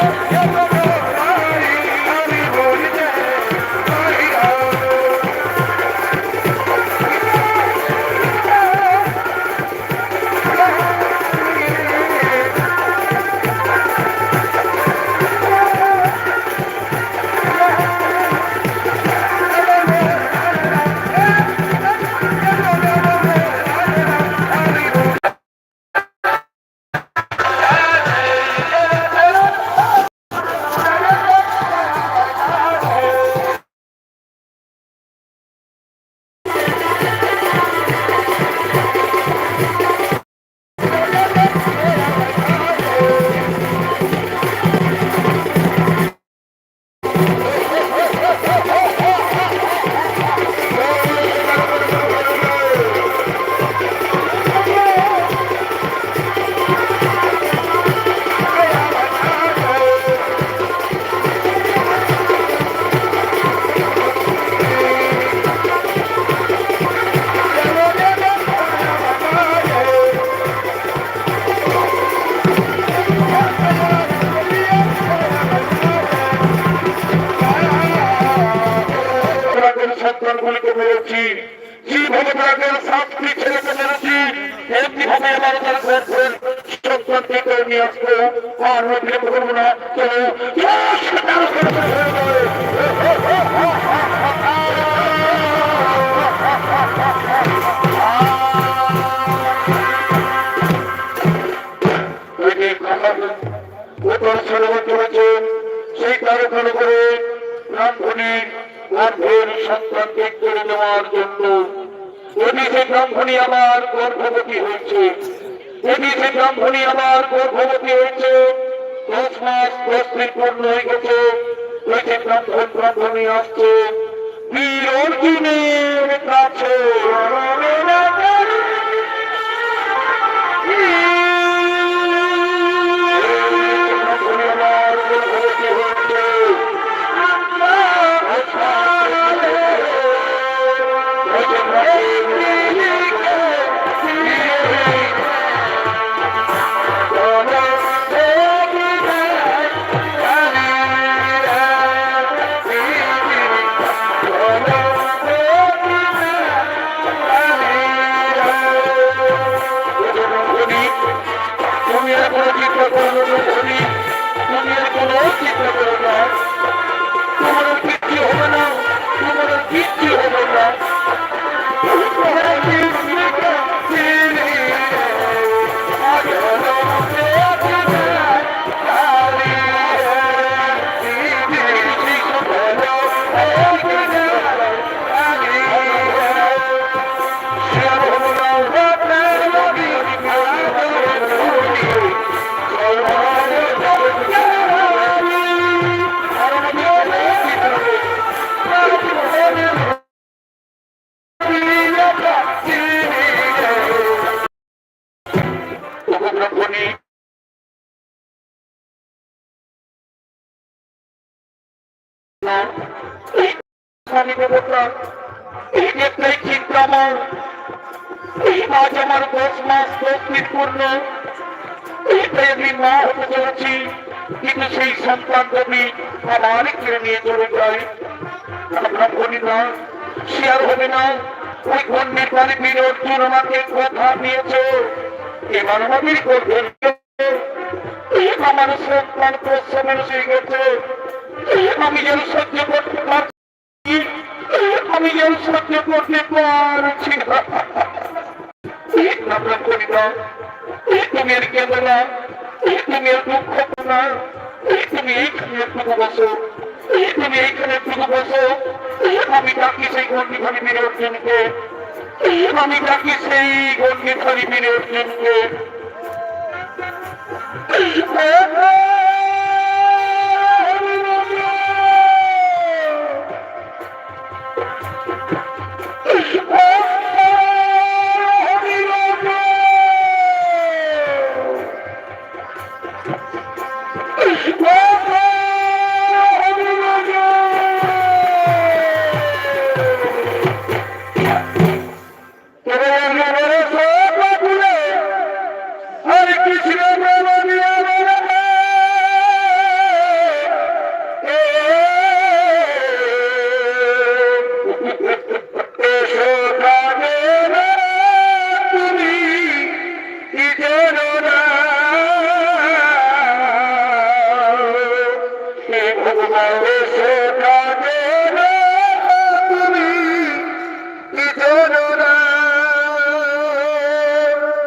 Yeah, yeah. যেভাবে তাদের সাতটি ছেলেকে মেরেছি একইভাবে আমার তার গর্ভের সন্তানকে করে নিয়ে আসব। আর বিলম্ব করব না, চলো। গর্ভের সন্তানকে করে নেওয়ার জন্য ব্রাহ্মণী আমার গর্ভবতী হয়েছে। আমার গর্ভবতী হয়েছে। হয়ে আসছে। বীর অর্জুনের কাছে। না তুমি আর কোনো চিন্তা করো না তোমার কিচ্ছু হবে না তোমার কিচ্ছু হবে না উপগ্রহণী স্বামী দেবতা এই যে একটাই আমার, এই মাস আমার দশ মাস, দশ দিন পূর্ণ। এইটাই আমি মা হতে চলেছি, কিন্তু সেই সন্তান আমি আমার কেড়ে নিয়ে চলে যাই। ব্রাহ্মণী না সে আর হবে না। ওই কন্যের বাড়ি বীর অর্জুন আমাকে কথা দিয়েছে। আমাদের করবেন আমার সন্তান প্রশ্নের হয়ে গেছে। আমি যেন সহ্য করতে পারছি। আমি যেন সহ্য করতে পারছি না। ব্রাহ্মণী না। তুমি আর কেঁদো না। তুমি আর দুঃখ আমি ডাকি সেই গন্ডিখানি মেরে অর্জুনকে আমি তাকে সেই গন্ডিখানি মেরে অর্জুনকে